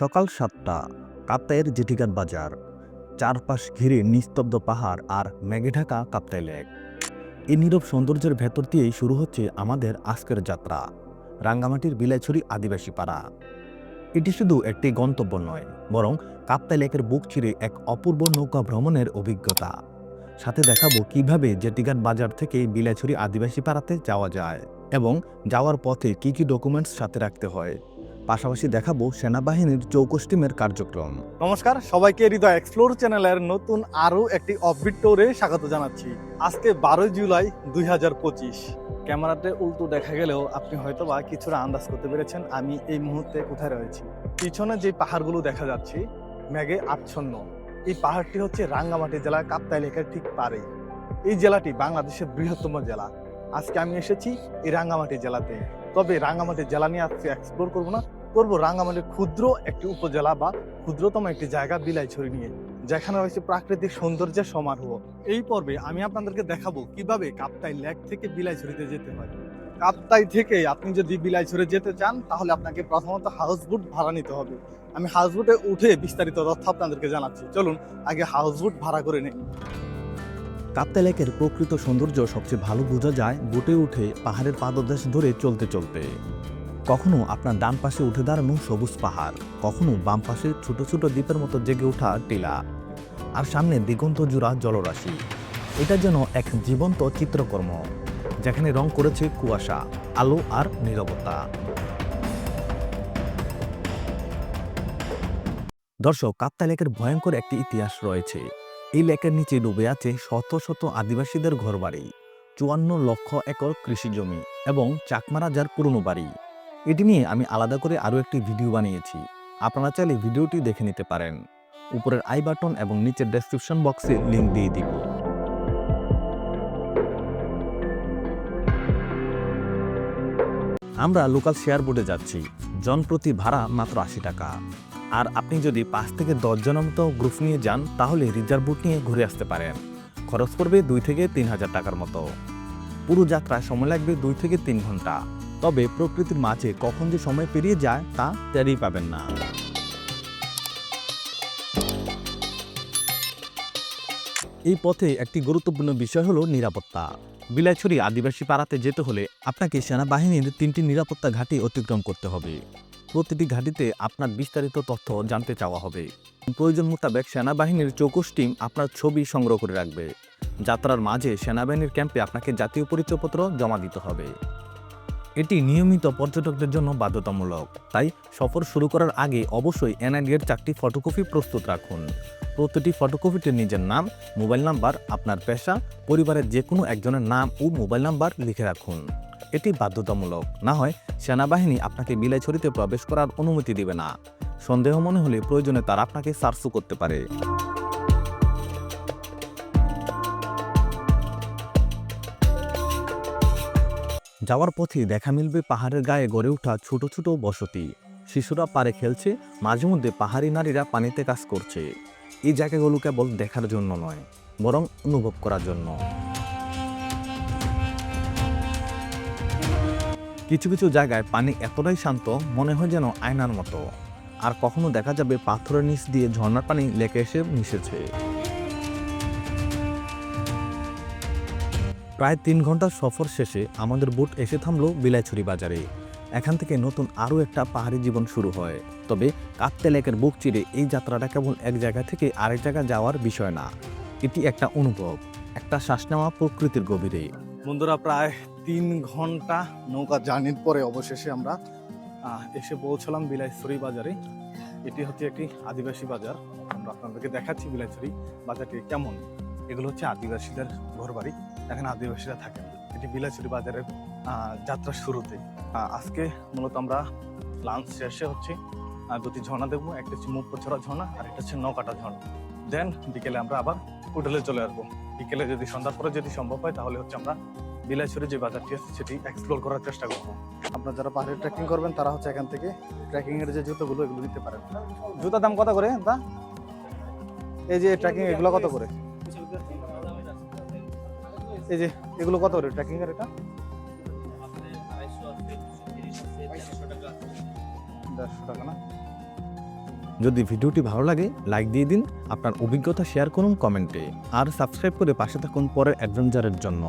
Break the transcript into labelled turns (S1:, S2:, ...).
S1: সকাল সাতটা, কাপ্তাইয়ের জেঠিঘাট বাজার। চারপাশ ঘিরে নিস্তব্ধ পাহাড় আর মেঘে ঢাকা কাপ্তাই লেক। এই নীরব সৌন্দর্যের ভেতর দিয়েই শুরু হচ্ছে আমাদের আজকের যাত্রা, রাঙ্গামাটির বিলাইছড়ি আদিবাসী পাড়া। এটি শুধু একটি গন্তব্য নয়, বরং কাপ্তাই লেকের বুক চিরে এক অপূর্ব নৌকা ভ্রমণের অভিজ্ঞতা। সাথে দেখাবো কীভাবে জেটিঘাট বাজার থেকে বিলাইছড়ি আদিবাসী পাড়াতে যাওয়া যায় এবং যাওয়ার পথে কি কি ডকুমেন্টস সাথে রাখতে হয়। পাশাপাশি দেখাবো সেনাবাহিনীর চৌকস টিমের কার্যক্রম।
S2: নমস্কার, সবাইকে হৃদয় এক্সপ্লোর চ্যানেলের নতুন আরও একটি অফবিট টোরে স্বাগত জানাচ্ছি। আজকে বারোই জুলাই দুই হাজার পঁচিশ। ক্যামেরাতে উল্টো দেখা গেলেও আপনি হয়তো বা কিছুটা আন্দাজ করতে পেরেছেন আমি এই মুহূর্তে কোথায় রয়েছি। পিছনে যে পাহাড়গুলো দেখা যাচ্ছে মেঘে আচ্ছন্ন। এই পাহাড়টি হচ্ছে রাঙ্গামাটি জেলার কাপ্তাই লেকের ঠিক পারে এই জেলাটি বাংলাদেশের বৃহত্তম জেলা। আজকে আমি এসেছি এই রাঙ্গামাটি জেলাতে। তবে রাঙ্গামাটি জেলা নিয়ে আজকে এক্সপ্লোর করব না। করব রাঙ্গামাটির ক্ষুদ্র একটি উপজেলা বা ক্ষুদ্রতম একটি জায়গা বিলাইছড়ি নিয়ে, যেখানে রয়েছে প্রাকৃতিক সৌন্দর্যের সমারোহ। এই পর্বে আমি আপনাদেরকে দেখাবো কীভাবে কাপ্তাই লেক থেকে বিলাইছড়িতে যেতে হয়। কাপ্তাই থেকে আপনি যদি বিলাইছড়ি যেতে চান, তাহলে আপনাকে প্রথমত হাউস বুট ভাড়া নিতে হবে। আমি হাউস বুটে উঠে বিস্তারিত তথ্য আপনাদেরকে জানাচ্ছি। চলুন আগে হাউস বুট ভাড়া করে নিই।
S1: কাপ্তাই লেকের প্রকৃত সৌন্দর্য সবচেয়ে ভালো বোঝা যায় বুটে উঠে পাহাড়ের পাদদেশ ধরে চলতে চলতে। কখনো আপনার ডান পাশে উঠে দাঁড়ানো সবুজ পাহাড়, কখনো বাম পাশে ছোট ছোট দ্বীপের মতো জেগে ওঠা টিলা, আর সামনে দিগন্ত জোড়া জলরাশি। এটা যেন এক জীবন্ত চিত্রকর্ম, যেখানে রং করেছে কুয়াশা, আলো আর নীরবতা। দর্শক কাপ্তাই লেকের ভয়ঙ্কর একটি ইতিহাস রয়েছে। এই লেকের নিচে ডুবে আছে শত শত আদিবাসীদের ঘরবাড়ি, চুয়ান্ন লক্ষ একর কৃষি জমি এবং চাকমা রাজার পুরনো বাড়ি। এটি নিয়ে আমি আলাদা করে আরও একটি ভিডিও বানিয়েছি। আপনারা চাইলে ভিডিওটি দেখে নিতে পারেন। উপরের আই বাটন এবং নিচের ডেসক্রিপশন বক্সে লিঙ্ক দিয়ে দিব। আমরা লোকাল শেয়ার বোর্ডে যাচ্ছি। জনপ্রতি ভাড়া মাত্র আশি টাকা। আর আপনি যদি পাঁচ থেকে দশ জনের মতো গ্রুপ নিয়ে যান, তাহলে রিজার্ভ বুট নিয়ে ঘুরে আসতে পারেন। খরচ পড়বে দুই থেকে তিন হাজার টাকার মতো। পুরো যাত্রায় সময় লাগবে দুই থেকে তিন ঘণ্টা। তবে প্রকৃতির মাঝে কখন যে সময় পেরিয়ে যায়, তা টেরই পাবেন না। এই পথে একটি গুরুত্বপূর্ণ বিষয় হলো নিরাপত্তা। বিলাইছড়ি আদিবাসী পাড়াতে যেতে হলে আপনাকে সেনাবাহিনীর তিনটি নিরাপত্তা ঘাঁটি অতিক্রম করতে হবে। প্রতিটি ঘাঁটিতে আপনার বিস্তারিত তথ্য জানতে চাওয়া হবে। প্রয়োজন মোতাবেক সেনাবাহিনীর চৌকুশ টিম আপনার ছবি সংগ্রহ করে রাখবে। যাত্রার মাঝে সেনাবাহিনীর ক্যাম্পে আপনাকে জাতীয় পরিচয়পত্র জমা দিতে হবে। এটি নিয়মিত পর্যটকদের জন্য বাধ্যতামূলক। তাই সফর শুরু করার আগে অবশ্যই এনআইডি এর চারটি ফটোকপি প্রস্তুত রাখুন। প্রতিটি ফটোকপিতে নিজের নাম, মোবাইল নাম্বার, আপনার পেশা, পরিবারের যে কোনো একজনের নাম ও মোবাইল নাম্বার লিখে রাখুন। এটি বাধ্যতামূলক। না হয় সেনাবাহিনী আপনাকে বিলাইছড়িতে প্রবেশ করার অনুমতি দেবে না। সন্দেহ মনে হলে প্রয়োজনে তারা আপনাকে সার্চও করতে পারে। যাওয়ার পথে দেখা মিলবে পাহাড়ের গায়ে গড়ে ওঠা ছোট ছোট বসতি। শিশুরা পারে খেলছে, মাঝে মধ্যে পাহাড়ি নারীরা পানিতে কাজ করছে। এই জায়গাগুলো কেবল দেখার জন্য নয়, বরং অনুভব করার জন্য। কিছু কিছু জায়গায় পানি এতটাই শান্ত, মনে হয় যেন আয়নার মতো। আর কখনো দেখা যাবে পাথরের নিচ দিয়ে ঝর্ণার পানি লেকে এসে মিশেছে। প্রায় তিন ঘণ্টার সফর শেষে আমাদের বোট এসে থামলো বিলাইছড়ি বাজারে। এখান থেকে নতুন আরও একটা পাহাড়ি জীবন শুরু হয়। তবে কাপ্তে লেকের বুক চিরে এই যাত্রাটা কেবল এক জায়গা থেকে আরেক জায়গা যাওয়ার বিষয় না, এটি একটা অনুভব, একটা শ্বাস নেওয়া প্রকৃতির গভীরে।
S2: বন্ধুরা, প্রায় তিন ঘণ্টা নৌকা জার্নির পরে অবশেষে আমরা এসে পৌঁছলাম বিলাইছড়ি বাজারে। এটি হচ্ছে একটি আদিবাসী বাজার। আমরা আপনাদেরকে দেখাচ্ছি বিলাইছড়ি বাজারটি কেমন। এগুলো হচ্ছে আদিবাসীদের ঘরবাড়ি। এখানে আদিবাসীরা থাকেন এটি বিলাইছড়ি বাজারের আহ, যাত্রার শুরুতে। আজকে মূলত আমরা লাঞ্চ শেষে হচ্ছে দুটি ঝর্ণা দেখব। একটা হচ্ছে মুখ পছড়া ঝর্ণা আর একটা হচ্ছে নৌকাটা ঝর্ণা। দেন বিকেলে আমরা আবার হোটেলে চলে আসব। বিকেলে যদি সন্ধ্যার পরে যদি সম্ভব হয় তাহলে হচ্ছে আমরা বিলাইছড়ি যে বাজারটি আছে সেটি এক্সপ্লোর করার চেষ্টা করব। আপনারা যারা পাহাড়ে ট্রেকিং করবেন তারা হচ্ছে এখান থেকে ট্রেকিং এর যে জুতোগুলো এগুলো নিতে পারেন। জুতার দাম কত করে? দা এই যে ট্রেকিং এগুলো কত করে? এই যে, এগুলো কত করে? এর এটা?
S1: যদি ভিডিওটি ভালো লাগে লাইক দিয়ে দিন, আপনার অভিজ্ঞতা শেয়ার করুন কমেন্টে, আর সাবস্ক্রাইব করে পাশে থাকুন পরের অ্যাডভেঞ্চারের জন্য।